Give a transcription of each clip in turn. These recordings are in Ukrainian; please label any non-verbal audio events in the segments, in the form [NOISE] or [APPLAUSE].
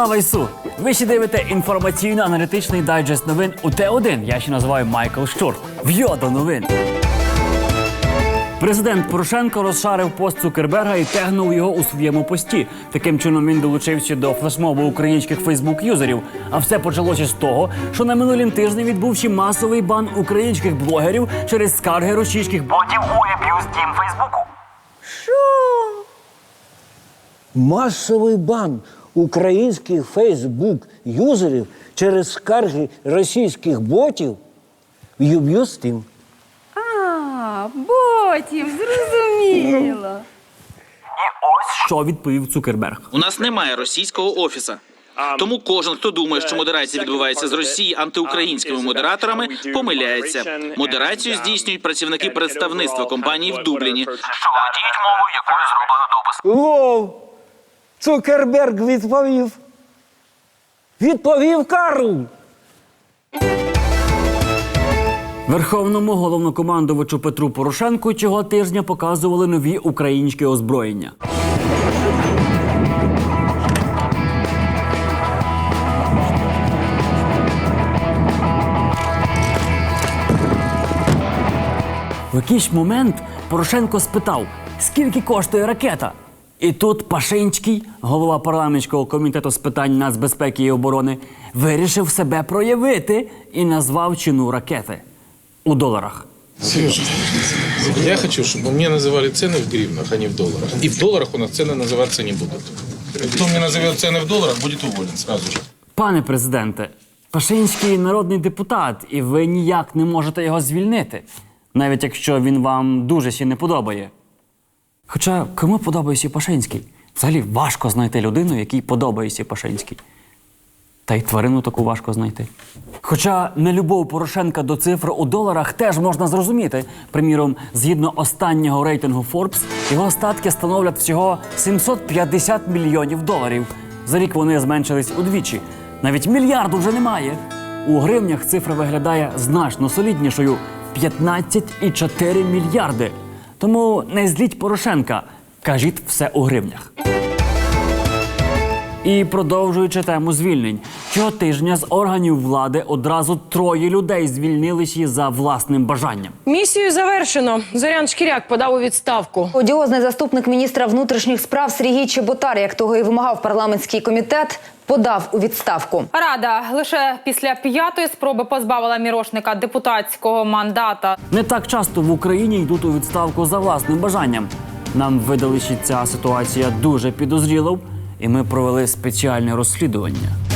Слава Ісу! Ви ще дивите інформаційно-аналітичний дайджест новин у Т1. Я ще називаю Майкл Щур. В'йо до новин. Президент Порошенко розшарив пост Цукерберга і тегнув його у своєму пості. Таким чином він долучився до флешмобу українських фейсбук-юзерів. А все почалося з того, що на минулім тижні відбувши масовий бан українських блогерів через скарги російських ботів у аб'юз тім Фейсбуку. Масовий бан українських Фейсбук-юзерів через скарги російських ботів в Steam. А, ботів, зрозуміло. Що відповів Цукерберг? У нас немає російського офіса. Тому кожен, хто думає, що модерація відбувається з Росії антиукраїнськими модераторами, помиляється. Модерацію здійснюють працівники представництва компанії в Дубліні. Що володіють мовою, якою зроблено допис. Вов! Цукерберг відповів. Відповів Карл. Верховному головнокомандувачу Петру Порошенку цього тижня показували нові українські озброєння. В якийсь момент Порошенко спитав, скільки коштує ракета. І тут Пашинський, голова парламентського комітету з питань нацбезпеки і оборони, вирішив себе проявити і назвав ціну ракети у доларах. Сережа, я хочу, чтобы мне называли цены в гривнах, а не в долларах. И в долларах у нас цены называться не будут. Кто мне назовет цены в долларах, будет уволен сразу же. Пане президенте, Пашинський народний депутат, і ви ніяк не можете його звільнити, навіть якщо він вам дуже ще не подобає. Хоча кому подобається Пашинський? Взагалі важко знайти людину, якій подобається Пашинський. Та й тварину таку важко знайти. Хоча нелюбов Порошенка до цифр у доларах теж можна зрозуміти. Приміром, згідно останнього рейтингу Forbes, його статки становлять всього 750 мільйонів доларів. За рік вони зменшились удвічі. Навіть мільярду вже немає. У гривнях цифра виглядає значно соліднішою 15,4 мільярди. Тому не зліть Порошенка, кажіть все у гривнях. І продовжуючи тему звільнень, цього тижня з органів влади одразу троє людей звільнилися за власним бажанням. Місію завершено. Зорян Шкіряк подав у відставку. Одіозний заступник міністра внутрішніх справ Сергій Чеботар, як того і вимагав парламентський комітет, подав у відставку. Рада лише після п'ятої спроби позбавила мірошника депутатського мандата. Не так часто в Україні йдуть у відставку за власним бажанням. Нам видали, що ця ситуація дуже підозріла, і ми провели спеціальне розслідування.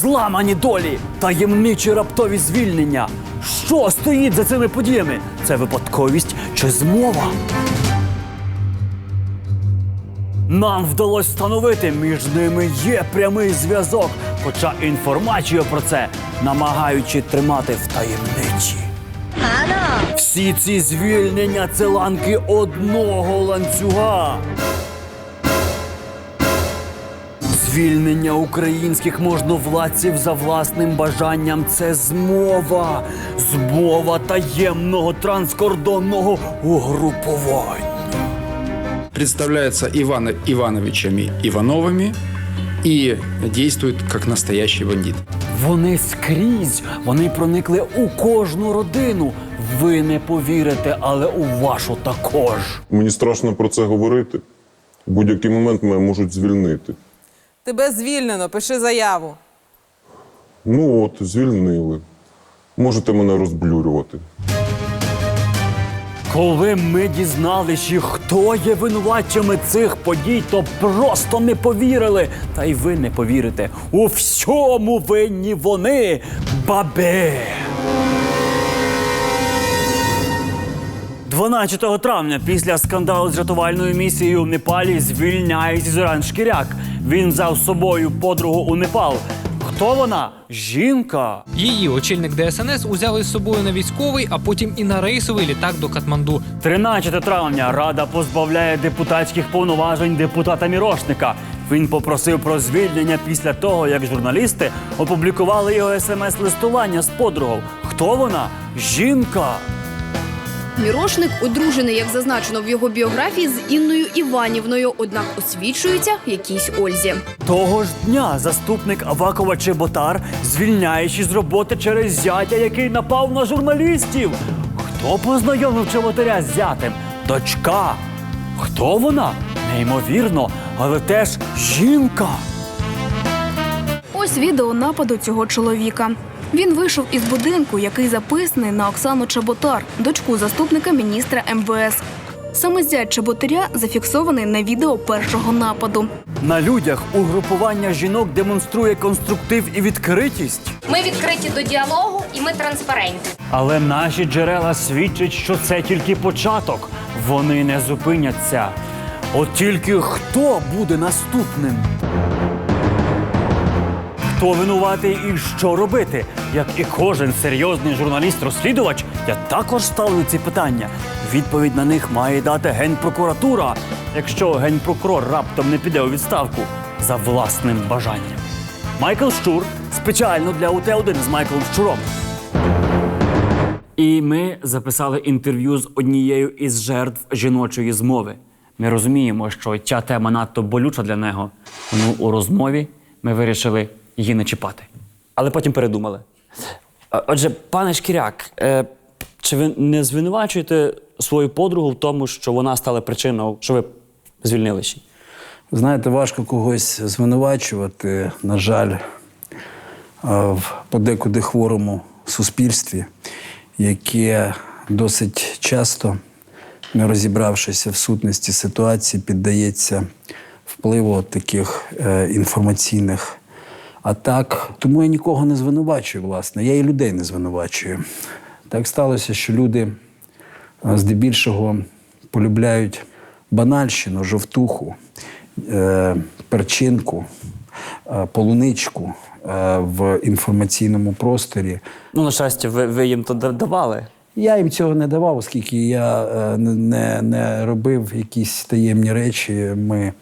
Зламані долі, таємничі раптові звільнення. Що стоїть за цими подіями? Це випадковість чи змова? Нам вдалося встановити, між ними є прямий зв'язок, хоча інформацію про це намагаючи тримати в таємниці. Всі ці звільнення це ланки одного ланцюга. Звільнення українських можновладців за власним бажанням це змова. Змова таємного транскордонного угрупування. представляется Ивана Ивановичами Ивановыми и действует как настоящий бандит. Вони скрізь, вони проникли у кожну родину. Ви не повірите, але у вашу також. Мені страшно про це говорити. В будь-який момент мене можуть звільнити. Тебе звільнено, пиши заяву. Ну от, звільнили. Можете мене розблюрювати. Коли ми дізналися, хто є винуватцями цих подій, то просто не повірили. Та й ви не повірите. У всьому винні вони, баби. 12 травня після скандалу з рятувальною місією в Непалі звільняється Зорян Шкіряк. Він взяв з собою подругу у Непал. Хто вона? Жінка. Її очільник ДСНС узяв із собою на військовий, а потім і на рейсовий літак до Катманду. 13 травня Рада позбавляє депутатських повноважень депутата Мірошника. Він попросив про звільнення після того, як журналісти опублікували його смс-листування з подругою. Хто вона? Жінка. Мірошник одружений, як зазначено в його біографії, з Інною Іванівною, однак освічується якійсь Ользі. Того ж дня заступник Авакова Чеботар, звільняючи з роботи через зятя, який напав на журналістів. Хто познайомив Чеботаря з зятем? Дочка. Хто вона? Неймовірно, але теж жінка. Ось відео нападу цього чоловіка. Він вийшов із будинку, який записаний на Оксану Чеботар, дочку заступника міністра МВС. Саме зять Чеботаря зафіксований на відео першого нападу. На людях угрупування жінок демонструє конструктив і відкритість. Ми відкриті до діалогу і ми транспарентні. Але наші джерела свідчать, що це тільки початок. Вони не зупиняться. От тільки хто буде наступним? Хто винуватий і що робити? Як і кожен серйозний журналіст-розслідувач, я також ставлю ці питання. Відповідь на них має дати генпрокуратура, якщо генпрокурор раптом не піде у відставку за власним бажанням. Майкл Щур спеціально для УТ-1 з Майклом Щуром. І ми записали інтерв'ю з однією із жертв жіночої змови. Ми розуміємо, що ця тема надто болюча для нього. Тому у розмові ми вирішили її не чіпати. Але потім передумали. Отже, пане Шкіряк, е, чи ви не звинувачуєте свою подругу в тому, що вона стала причиною, що ви звільнилися? Знаєте, важко когось звинувачувати, на жаль, в подекуди хворому суспільстві, яке досить часто, не розібравшися в сутності ситуації, піддається впливу таких е, інформаційних атак. Тому я нікого не звинувачую, власне. Я і людей не звинувачую. Так сталося, що люди е, здебільшого полюбляють банальщину, жовтуху, е, перчинку, е, полуничку в інформаційному просторі. Ну, на щастя, ви, ви їм то давали. Я їм цього не давав, оскільки я е, не- не, робив якісь таємні речі. Ми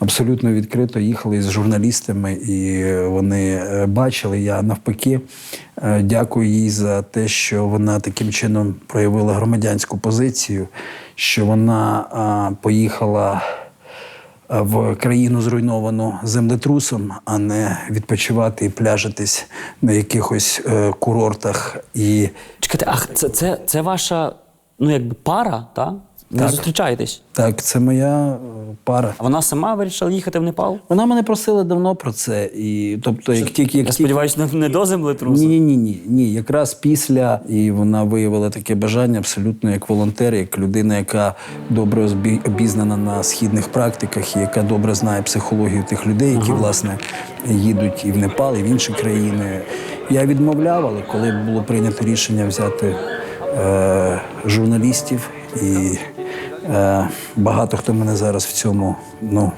абсолютно відкрито їхали з журналістами, і вони е, бачили. Я навпаки е, дякую їй за те, що вона таким чином проявила громадянську позицію, що вона поїхала в країну зруйновану землетрусом, а не відпочивати і пляжитись на якихось курортах і Чекайте, а це, це, це ваша ну, якби пара, так? Ви Так. зустрічаєтесь? Так, це моя е, пара. А вона сама вирішила їхати в Непал? Вона мене просила давно про це. І тобто, як тільки як Я сподіваюся, не, не до землетрусу? ні, ні, ні, ні. Якраз після і вона виявила таке бажання абсолютно як волонтер, як людина, яка добре озбі- обізнана на східних практиках, і яка добре знає психологію тих людей, які власне їдуть і в Непал, і в інші країни. Я відмовляв, але коли було прийнято рішення взяти е, журналістів і багато хто мене зараз в цьому ну,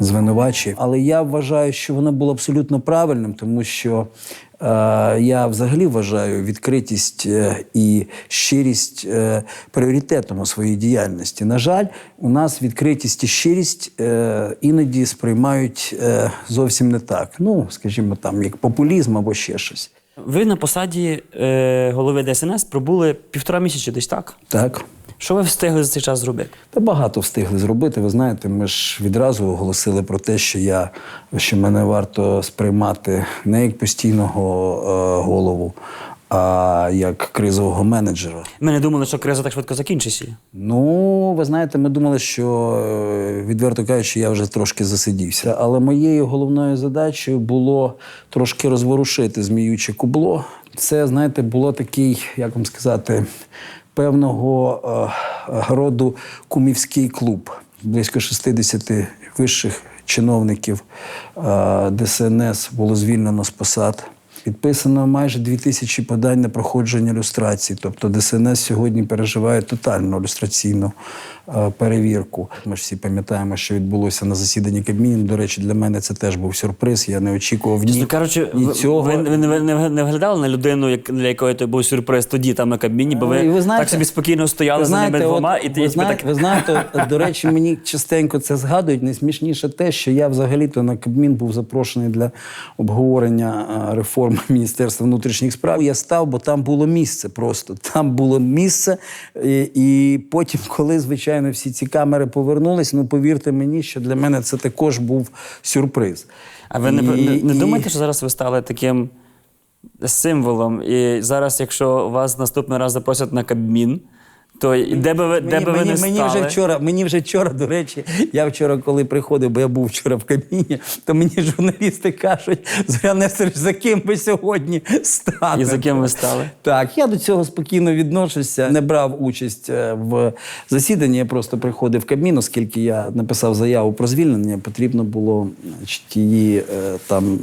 звинувачує. Але я вважаю, що воно було абсолютно правильним, тому що е, я взагалі вважаю відкритість е, і щирість е, пріоритетом у своїй діяльності. На жаль, у нас відкритість і щирість е, іноді сприймають е, зовсім не так. Ну, скажімо, там, як популізм або ще щось. Ви на посаді е, голови ДСНС пробули півтора місяці десь так? Так. Що ви встигли за цей час зробити? Та багато встигли зробити. Ви знаєте, ми ж відразу оголосили про те, що я що мене варто сприймати не як постійного е, голову, а як кризового менеджера. Ми не думали, що криза так швидко закінчиться. Ну, ви знаєте, ми думали, що е, відверто кажучи, я вже трошки засидівся. Але моєю головною задачею було трошки розворушити зміюче кубло. Це, знаєте, було такий, як вам сказати, певного е, роду кумівський клуб. Близько 60 вищих чиновників е, ДСНС було звільнено з посад. Підписано майже дві тисячі подань на проходження люстрації. Тобто ДСНС сьогодні переживає тотальну люстраційну перевірку. Ми ж всі пам'ятаємо, що відбулося на засіданні Кабміну. До речі, для мене це теж був сюрприз. Я не очікував ні, Чесно ні ви, цього. ви, ви, не- не, не виглядали на людину, як, для якої це був сюрприз тоді там на Кабміні, бо ви, ви знаєте- так собі спокійно стояли Ви за ними двома, і ти ви, знаєте, так. ви знаєте, до речі, мені частенько це згадують. Найсмішніше те, що я взагалі-то на Кабмін був запрошений для обговорення е, реформ [LAUGHS] Міністерства внутрішніх справ. Я став, бо там було місце просто. Там було місце. І, і потім, коли, звичайно, всі ці камери повернулись, ну повірте мені, що для мене це також був сюрприз. А ви не, І- не, не і- думаєте, що зараз ви стали таким символом? І зараз, якщо вас наступний раз запросять на Кабмін, то де би ви, де Мені, би ви мені, не мені стали? вже вчора, мені вже вчора, до речі, я вчора, коли приходив, бо я був вчора в кабіні, то мені журналісти кажуть, Зорян Нестерович, за ким ви сьогодні станете? І за ким ви стали? Так, я до цього спокійно відношуся. Не брав участь е, в засіданні. Я просто приходив в Кабмін, оскільки я написав заяву про звільнення. Потрібно було значить, її е, там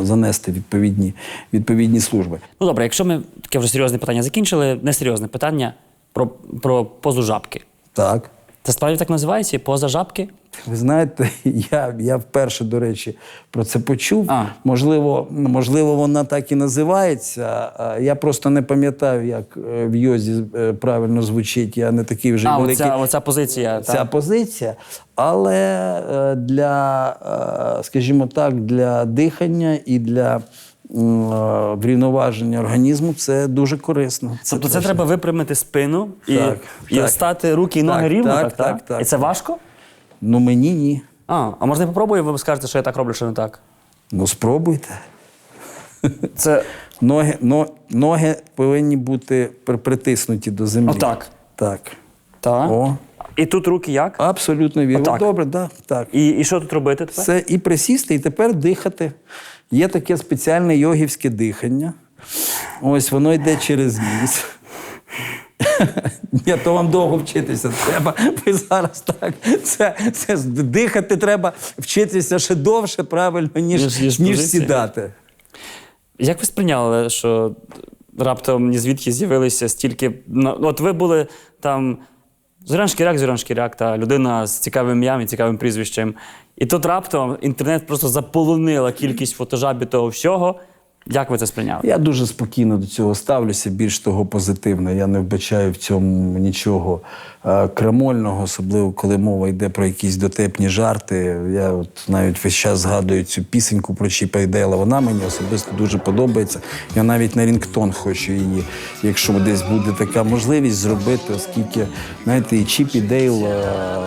е, занести відповідні, відповідні служби. Ну добре, якщо ми таке вже серйозне питання закінчили, несерйозне питання про, про позу жабки. Так. Це справді так називається? Поза жабки? Ви знаєте, [LAUGHS] я, я вперше, до речі, про це почув. Можливо, можливо, вона так і називається. Я просто не пам'ятаю, як е, в йозі е, правильно звучить. Я не такий вже А, великий. оця, оця позиція. Ця так. позиція, але е, для, скажімо так, для дихання і для врівноваження організму це дуже корисно. Тобто це точно. треба випрямити спину і, Так, і так. стати руки і ноги Так, рівно, так, так, так, так, так, І це важко? Ну мені ні. А, а можна я попробую, ви скажете, що я так роблю, що не так. Ну спробуйте. Це [LAUGHS] ноги, но, ноги повинні бути притиснуті до землі. Отак. Так. Так. О. І тут руки як? Абсолютно вірно. Добре, да, так. І, і що тут робити тепер? Це і присісти, і тепер дихати. Є таке спеціальне йогівське дихання. Ось воно йде через ніс. Ні, то вам довго вчитися треба. Ви зараз так. Це, це дихати треба вчитися ще довше, правильно, ніж, Ніж- ніж, ніж сідати. Як ви сприйняли, що раптом ні звідки з'явилися стільки. ну, От ви були там Зорян Шкіряк, та людина з цікавим ім'ям і цікавим прізвищем. І тут раптом інтернет просто заполонила кількість фотожабі того всього. Як ви це сприйняли? Я дуже спокійно до цього ставлюся, більш того позитивно. Я не вбачаю в цьому нічого е, крамольного, особливо коли мова йде про якісь дотепні жарти. Я от навіть весь час згадую цю пісеньку про Чіпа і Дейла. Вона мені особисто дуже подобається. Я навіть на Рінгтон хочу її, якщо десь буде така можливість зробити, оскільки знаєте, і Чіп і Дейл е,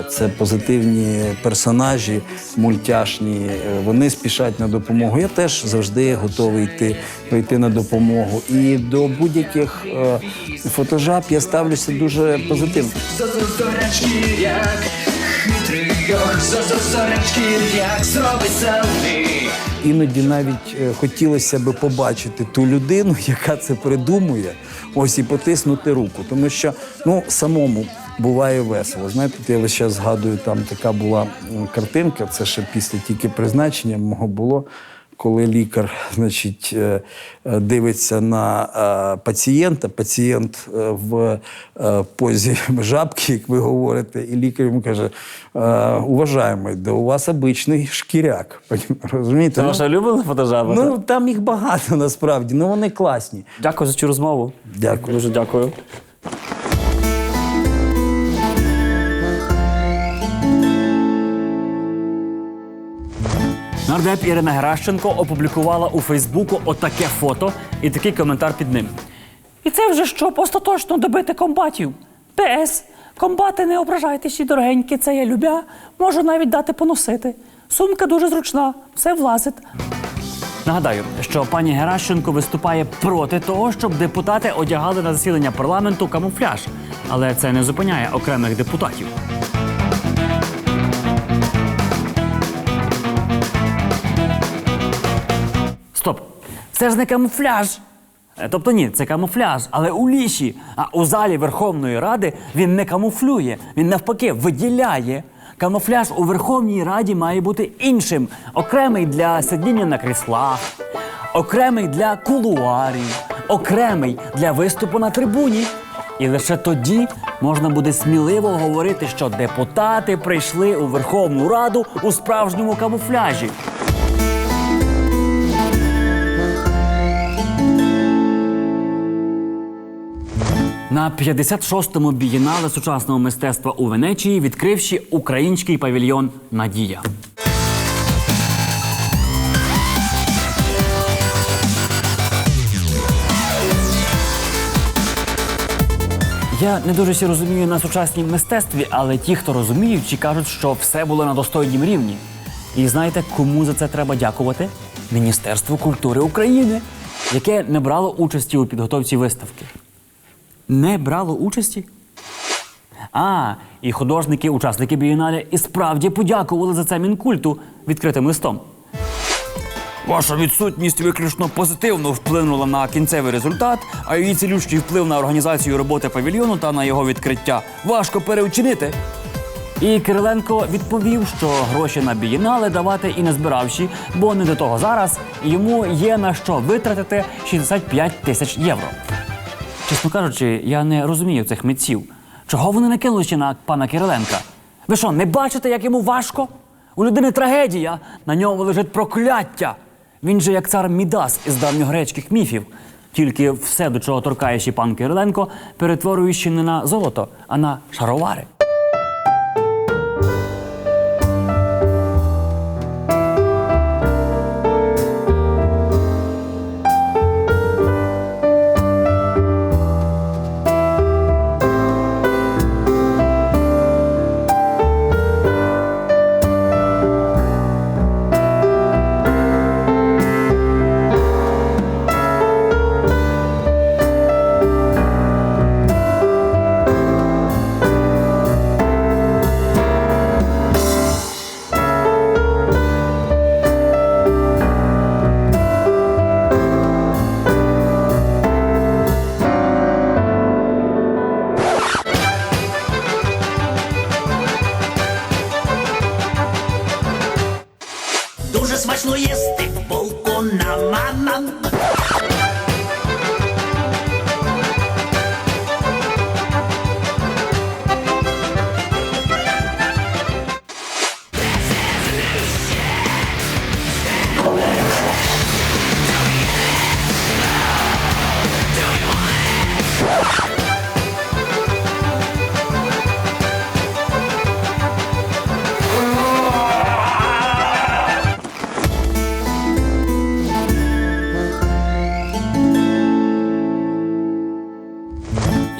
це позитивні персонажі, мультяшні. е, Вони спішать на допомогу. Я теж завжди готовий йти, йти на допомогу. І до будь-яких е, фотожаб я ставлюся дуже позитивно. Іноді навіть е, хотілося би побачити ту людину, [LAUGHS] яка це придумує, ось і потиснути руку. Тому що ну самому буває весело. Знаєте, я весь час згадую, там така була картинка, це ще після тільки призначення мого було. Коли лікар значить, е, е, дивиться на е, пацієнта, пацієнт в позі жабки, як ви говорите, і лікар йому каже: «Е, уважаємо, да у вас обичний шкіряк. Розумієте? Це ваша улюблена фотожаба? Ну, там їх багато [LAUGHS] насправді, ну вони класні. Дякую за цю розмову. Дякую. Дуже дякую. Нардеп Ірина Геращенко опублікувала у Фейсбуку отаке фото і такий коментар під ним. І це вже щоб остаточно добити комбатів. ПС. Комбати, не ображайтеся, дорогенькі, це я любя. Можу навіть дати поносити. Сумка дуже зручна, все влазить. Нагадаю, що пані Геращенко виступає проти того, щоб депутати одягали на засідання парламенту камуфляж, але це не зупиняє окремих депутатів. Це ж не камуфляж. Е, Тобто ні, це камуфляж, але у ліші. А у залі Верховної Ради він не камуфлює, він навпаки виділяє. Камуфляж у Верховній Раді має бути іншим, окремий для сидіння на кріслах, окремий для кулуарів, окремий для виступу на трибуні. І лише тоді можна буде сміливо говорити, що депутати прийшли у Верховну Раду у справжньому камуфляжі. На 56-му бієнале сучасного мистецтва у Венеції відкривши український павільйон Надія. Я не дуже всі розумію на сучасній мистецтві, але ті, хто розуміють, чи кажуть, що все було на достойнім рівні. І знаєте, кому за це треба дякувати? Міністерству культури України, яке не брало участі у підготовці виставки. Не брало участі? А, і художники, учасники бієнале і справді подякували за це мінкульту відкритим листом. Ваша відсутність виключно позитивно вплинула на кінцевий результат, а її цілющий вплив на організацію роботи павільйону та на його відкриття важко переучинити. І Кириленко відповів, що гроші на бієнале давати і не збиравши, бо не до того зараз, йому є на що витратити 65 тисяч євро. Чесно кажучи, я не розумію цих митців. Чого вони не кинулися на пана Кириленка? Ви що, не бачите, як йому важко? У людини трагедія, на ньому лежить прокляття. Він же як цар Мідас із давньогрецьких міфів. Тільки все, до чого торкаєш і пан Кириленко, перетворюючи не на золото, а на шаровари.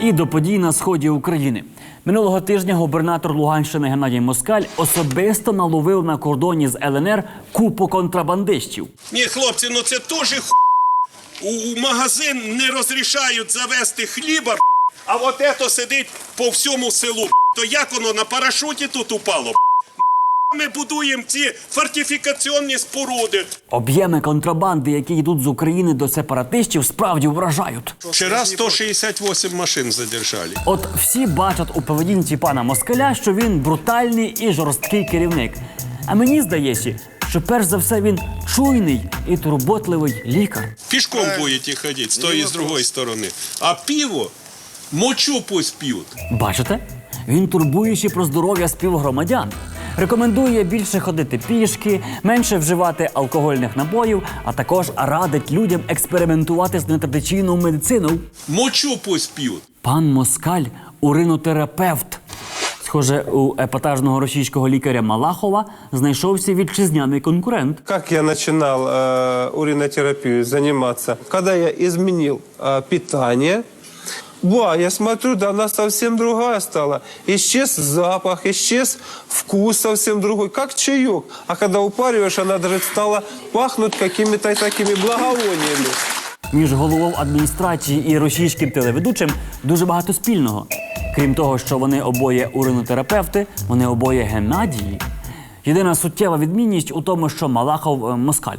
І до подій на сході України. Минулого тижня губернатор Луганщини Геннадій Москаль особисто наловив на кордоні з ЛНР купу контрабандистів. Ні, хлопці, ну це теж ху... у магазин не розрішають завести хліба, а от ето сидить по всьому селу. То як воно на парашуті тут упало? Ми будуємо ці фортифікаційні споруди. Об'єми контрабанди, які йдуть з України до сепаратистів, справді вражають. Вчора 168 машин задержали. От всі бачать у поведінці пана Москаля, що він брутальний і жорсткий керівник. А мені здається, що перш за все він чуйний і турботливий лікар. Пішком будете ходити з тої і з другої сторони. А пиво, мочу пусть п'ють. Бачите? Він турбуючи про здоров'я співгромадян. Рекомендує більше ходити пішки, менше вживати алкогольних напоїв, а також радить людям експериментувати з нетрадиційною медициною. Мочу пусть п'ють. Пан Москаль уринотерапевт. Схоже, у епатажного російського лікаря Малахова знайшовся вітчизняний конкурент. Как я начинал э, уринотерапию заниматься? Когда я изменил э, питание, ба, я смотрю, да она совсем другая стала. Исчез запах, исчез вкус совсем другой, как чаек. А когда упариваешь, она даже стала пахнуть какими-то такими благовониями. Між головою адміністрації і російським телеведучим дуже багато спільного. Крім того, що вони обоє уринотерапевти, вони обоє Геннадії. Єдина суттєва відмінність у тому, що Малахов е, москаль.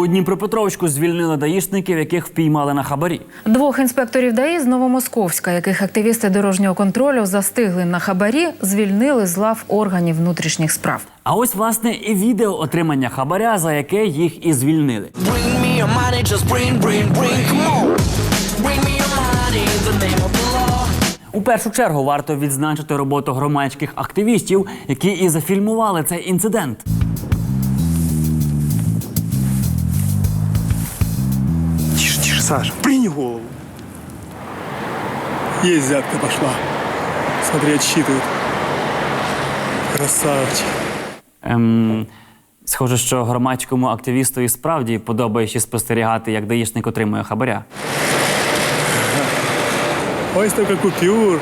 У Дніпропетровську звільнили даїшників, яких впіймали на хабарі. Двох інспекторів ДАІ з Новомосковська, яких активісти дорожнього контролю застигли на хабарі, звільнили з лав органів внутрішніх справ. А ось власне і відео отримання хабаря, за яке їх і звільнили. Bring me your money, just bring, bring, bring, come on. Bring me your money in the name of the law. У першу чергу варто відзначити роботу громадських активістів, які і зафільмували цей інцидент. Саша, прини голову. Есть взятка пошла. Смотри, отсчитывают. Красавчик. Ем, Схоже, що громадському активісту і справді подобається спостерігати, як даїшник отримує хабаря. Ой, столько купюр.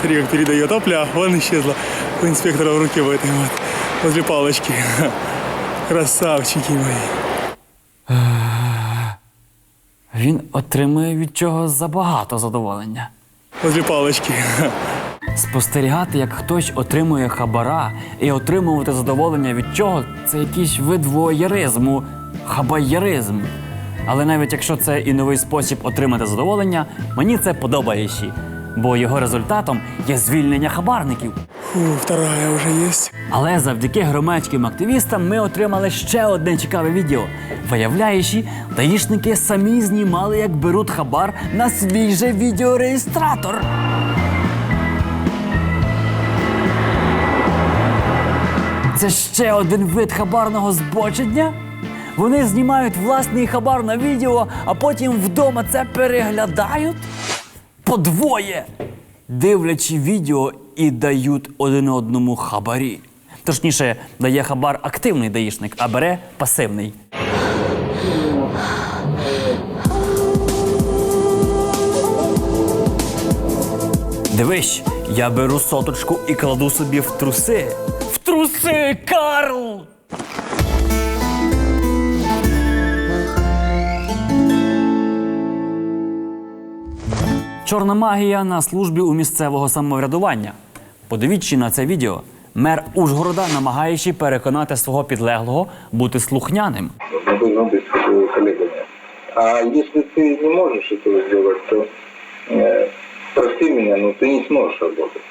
Смотри, как передает. Опля, вон исчезла у инспектора в руке в этой вот, возле палочки. Красавчики мои. Він отримує від чого забагато задоволення. Дві палички. Спостерігати, як хтось отримує хабара і отримувати задоволення від чого це якийсь вид воєризму, хабаєризм. Але навіть якщо це і новий спосіб отримати задоволення, мені це подобається, бо його результатом є звільнення хабарників. Фу, вторая уже есть. Але завдяки громадським активістам ми отримали ще одне цікаве відео. Виявляючи, даїшники самі знімали, як беруть хабар на свій же відеореєстратор. Це ще один вид хабарного збочення. Вони знімають власний хабар на відео, а потім вдома це переглядають подвоє, дивлячи відео і дають один одному хабарі. Точніше, дає хабар активний даїшник, а бере пасивний. Дивись, я беру соточку і кладу собі в труси. В труси, Карл! Чорна магія на службі у місцевого самоврядування. Подивіться на це відео. Мер Ужгорода, намагаючи переконати свого підлеглого бути слухняним. Мы должны быть э, коллегами. А если ты не можешь этого сделать, то э, прости меня, но ты не сможешь работать.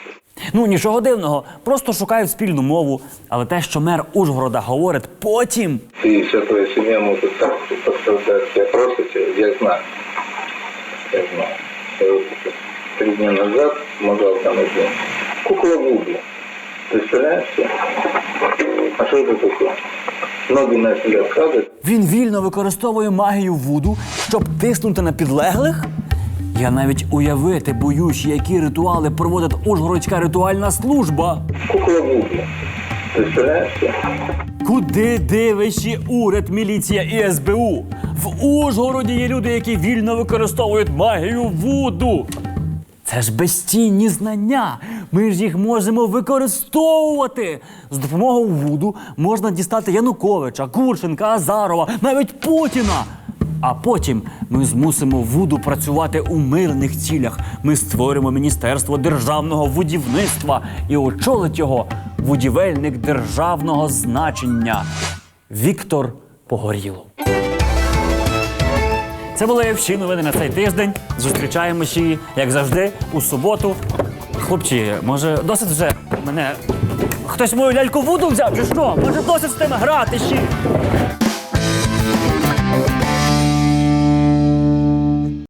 Ну нічого дивного, просто шукають спільну мову. Але те, що мер Ужгорода говорить потім, Ты и вся твоя семья может так пострадать. Я просто тебя, я знаю. Я знаю. Я вот это три дня назад помогал там один. Кукла Вуди. Представляешь? себе? А что это такое? Ноги начали откладывать. він вільно використовує магію Вуду, щоб тиснути на підлеглих. Я навіть уявити боюсь, які ритуали проводить Ужгородська ритуальна служба. Кукла Вуди. Куди дивишся уряд, міліція і СБУ? В Ужгороді є люди, які вільно використовують магію Вуду. Це ж безцінні знання. Ми ж їх можемо використовувати. З допомогою Вуду можна дістати Януковича, Курченка, Азарова, навіть Путіна. А потім ми змусимо Вуду працювати у мирних цілях. Ми створимо Міністерство державного будівництва і очолить його будівельник державного значення Віктор Погорілов. Це були всі новини на цей тиждень. Зустрічаємося, як завжди, у суботу. Хлопці, може, досить вже мене. Хтось мою ляльку Вуду взяв, чи що? Може, досить з тими грати ще?